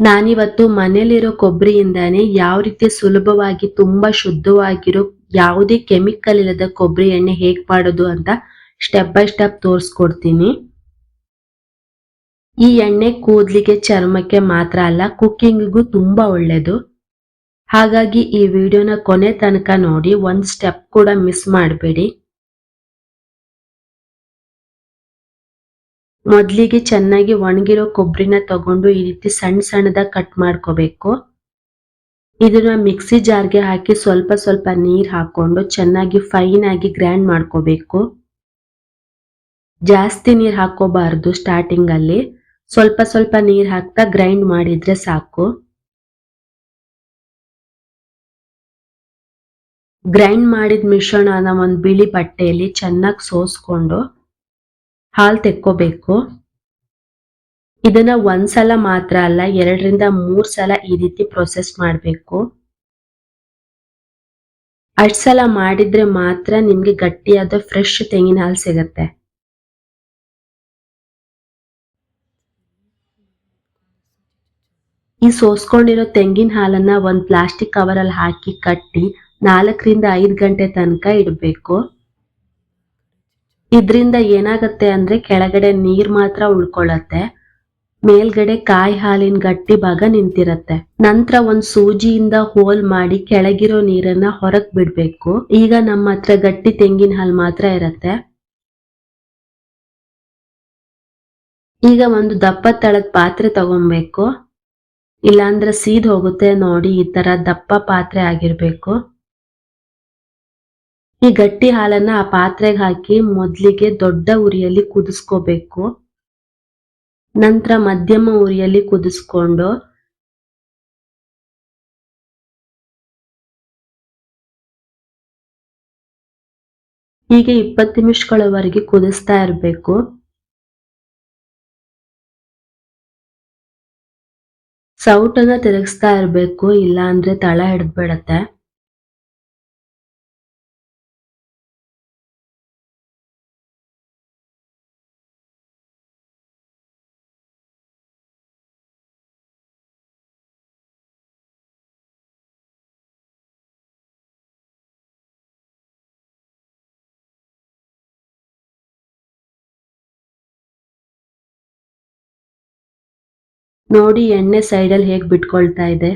ನಾನಿವತ್ತು ಮನೇಲಿರೋ ಕೊಬ್ಬರಿಯಿಂದಾನೇ ಯಾವ ರೀತಿ ಸುಲಭವಾಗಿ ತುಂಬಾ ಶುದ್ಧವಾಗಿರೋ ಯಾವುದೇ ಕೆಮಿಕಲ್ ಇಲ್ಲದ ಕೊಬ್ಬರಿ ಎಣ್ಣೆ ಹೇಗೆ ಮಾಡೋದು ಅಂತ ಸ್ಟೆಪ್ ಬೈ ಸ್ಟೆಪ್ ತೋರಿಸ್ಕೊಡ್ತೀನಿ. ಈ ಎಣ್ಣೆ ಕೂದಲಿಗೆ ಚರ್ಮಕ್ಕೆ ಮಾತ್ರ ಅಲ್ಲ, ಕುಕ್ಕಿಂಗಿಗೂ ತುಂಬಾ ಒಳ್ಳೆಯದು ಹಾಗಾಗಿ ಈ ವಿಡಿಯೋನ ಕೊನೆ ತನಕ ನೋಡಿ, ಒಂದು ಸ್ಟೆಪ್ ಕೂಡ ಮಿಸ್ ಮಾಡಬೇಡಿ. ಮೊದ್ಲಿಗೆ ಚೆನ್ನಾಗಿ ಒಣಗಿರೋ ಕೊಬ್ಬರಿನ ತಗೊಂಡು ಈ ರೀತಿ ಸಣ್ಣ ಸಣ್ಣದಾಗಿ ಕಟ್ ಮಾಡ್ಕೋಬೇಕು. ಇದನ್ನ ಮಿಕ್ಸಿ ಜಾರ್ಗೆ ಹಾಕಿ ಸ್ವಲ್ಪ ಸ್ವಲ್ಪ ನೀರ್ ಹಾಕೊಂಡು ಚೆನ್ನಾಗಿ ಫೈನ್ ಆಗಿ ಗ್ರೈಂಡ್ ಮಾಡ್ಕೋಬೇಕು. ಜಾಸ್ತಿ ನೀರ್ ಹಾಕೋಬಾರ್ದು ಸ್ಟಾರ್ಟಿಂಗ್ ಅಲ್ಲಿ. ಸ್ವಲ್ಪ ಸ್ವಲ್ಪ ನೀರ್ ಹಾಕ್ತಾ ಗ್ರೈಂಡ್ ಮಾಡಿದ್ರೆ ಸಾಕು. ಗ್ರೈಂಡ್ ಮಾಡಿದ ಮಿಶ್ರಣನ ಒಂದು ಬಿಳಿ ಬಟ್ಟೆಯಲ್ಲಿ ಚೆನ್ನಾಗಿ ಸೋಸ್ಕೊಂಡು ಹಾಲ್ ತೆಕ್ಕೋಬೇಕು. ಇದನ್ನ ಒಂದ್ಸಲ ಮಾತ್ರ ಅಲ್ಲ, ಎರಡರಿಂದ ಮೂರ್ ಸಲ ಈ ರೀತಿ ಪ್ರೊಸೆಸ್ ಮಾಡಬೇಕು. ಅಷ್ಟ್ ಸಲ ಮಾಡಿದ್ರೆ ಮಾತ್ರ ನಿಮ್ಗೆ ಗಟ್ಟಿಯಾದ ಫ್ರೆಶ್ ತೆಂಗಿನ ಹಾಲು ಸಿಗತ್ತೆ. ಈ ಸೋಸ್ಕೊಂಡಿರೋ ತೆಂಗಿನ ಹಾಲನ್ನ ಒಂದ್ ಪ್ಲಾಸ್ಟಿಕ್ ಕವರ್ ಅಲ್ಲಿ ಹಾಕಿ ಕಟ್ಟಿ ನಾಲ್ಕರಿಂದ ಐದು ಗಂಟೆ ತನಕ ಇಡಬೇಕು. ಇದ್ರಿಂದ ಏನಾಗತ್ತೆ ಅಂದ್ರೆ ಕೆಳಗಡೆ ನೀರ್ ಮಾತ್ರ ಉಳ್ಕೊಳ್ಳತ್ತೆ, ಮೇಲ್ಗಡೆ ಕಾಯಿ ಹಾಲಿನ ಗಟ್ಟಿ ಭಾಗ ನಿಂತಿರತ್ತೆ. ನಂತರ ಒಂದ್ ಸೂಜಿಯಿಂದ ಹೋಲ್ ಮಾಡಿ ಕೆಳಗಿರೋ ನೀರನ್ನ ಹೊರಗ್ ಬಿಡ್ಬೇಕು. ಈಗ ನಮ್ಮ ಹತ್ರ ಗಟ್ಟಿ ತೆಂಗಿನ ಹಾಲ್ ಮಾತ್ರ ಇರತ್ತೆ. ಈಗ ಒಂದು ದಪ್ಪ ತಳದ ಪಾತ್ರೆ ತಗೊಬೇಕು. ಇಲ್ಲಾಂದ್ರೆ ಸೀದ್ ಹೋಗುತ್ತೆ ನೋಡಿ, ಈ ತರ ದಪ್ಪ ಪಾತ್ರೆ ಆಗಿರ್ಬೇಕು. ಈ ಗಟ್ಟಿ ಹಾಲನ್ನ ಆ ಪಾತ್ರೆಗೆ ಹಾಕಿ ಮೊದ್ಲಿಗೆ ದೊಡ್ಡ ಉರಿಯಲ್ಲಿ ಕುದಿಸ್ಕೋಬೇಕು. ನಂತರ ಮಧ್ಯಮ ಉರಿಯಲ್ಲಿ ಕುದಿಸ್ಕೊಂಡು ಹೀಗೆ ಇಪ್ಪತ್ತು ನಿಮಿಷಗಳವರೆಗೆ ಕುದಿಸ್ತಾ ಇರಬೇಕು. ಸೌಟನ್ನ ತಿರುಗಿಸ್ತಾ ಇರಬೇಕು, ಇಲ್ಲಾಂದ್ರೆ ತಳ ಹಿಡ್ದ್ಬಿಡತ್ತೆ. ನೋಡಿ ಎಣ್ಣೆ ಸೈಡಲ್ಲಿ ಹೇಗ್ ಬಿಟ್ಕೊಳ್ತಾ ಇದೆ.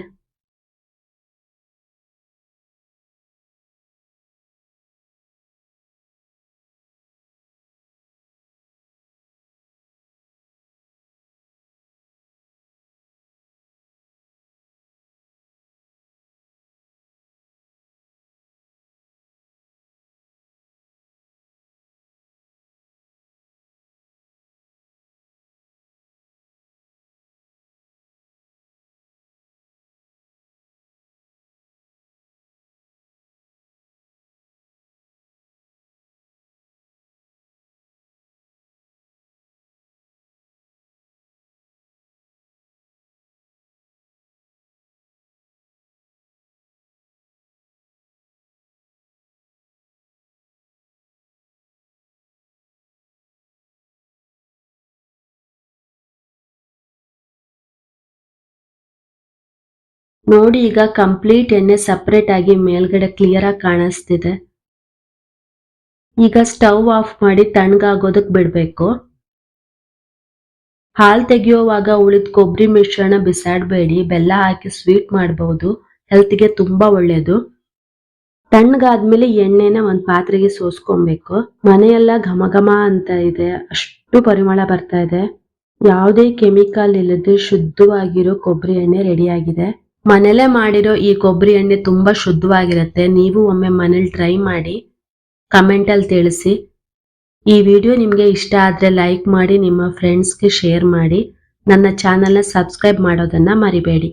ನೋಡಿ, ಈಗ ಕಂಪ್ಲೀಟ್ ಎಣ್ಣೆ ಸಪ್ರೇಟ್ ಆಗಿ ಮೇಲ್ಗಡೆ ಕ್ಲಿಯರ್ ಆಗಿ ಕಾಣಿಸ್ತಿದೆ. ಈಗ ಸ್ಟವ್ ಆಫ್ ಮಾಡಿ ತಣ್ಣಗಾಗೋದಕ್ಕೆ ಬಿಡಬೇಕು. ಹಾಲು ತೆಗೆಯುವಾಗ ಉಳಿದ ಕೊಬ್ಬರಿ ಮಿಶ್ರಣ ಬಿಸಾಡಬೇಡಿ. ಬೆಲ್ಲ ಹಾಕಿ ಸ್ವೀಟ್ ಮಾಡಬಹುದು ಹೆಲ್ತ್ಗೆ ತುಂಬಾ ಒಳ್ಳೆಯದು ತಣ್ಣಗಾದ್ಮೇಲೆ ಎಣ್ಣೆನ ಒಂದು ಪಾತ್ರೆಗೆ ಸೋಸ್ಕೊಬೇಕು. ಮನೆಯೆಲ್ಲ ಘಮ ಘಮ ಅಂತ ಇದೆ. ಅಷ್ಟು ಪರಿಮಳ ಬರ್ತಾ ಇದೆ. ಯಾವುದೇ ಕೆಮಿಕಲ್ ಇಲ್ಲದೆ ಶುದ್ಧವಾಗಿರೋ ಕೊಬ್ಬರಿ ಎಣ್ಣೆ ರೆಡಿ ಆಗಿದೆ. ಮನೇಲೆ ಮಾಡಿರೋ ಈ ಕೊಬ್ಬರಿ ಎಣ್ಣೆ ತುಂಬಾ ಶುದ್ಧವಾಗಿರುತ್ತೆ. ನೀವು ಒಮ್ಮೆ ಮನೇಲಿ ಟ್ರೈ ಮಾಡಿ ಕಮೆಂಟ್ ಅಲ್ಲಿ ತಿಳಿಸಿ. ಈ ವಿಡಿಯೋ ನಿಮಗೆ ಇಷ್ಟ ಆದ್ರೆ ಲೈಕ್ ಮಾಡಿ, ನಿಮ್ಮ ಫ್ರೆಂಡ್ಸ್ಗೆ ಶೇರ್ ಮಾಡಿ. ನನ್ನ ಚಾನೆಲ್ನ ಸಬ್ಸ್ಕ್ರೈಬ್ ಮಾಡೋದನ್ನ ಮರಿಬೇಡಿ.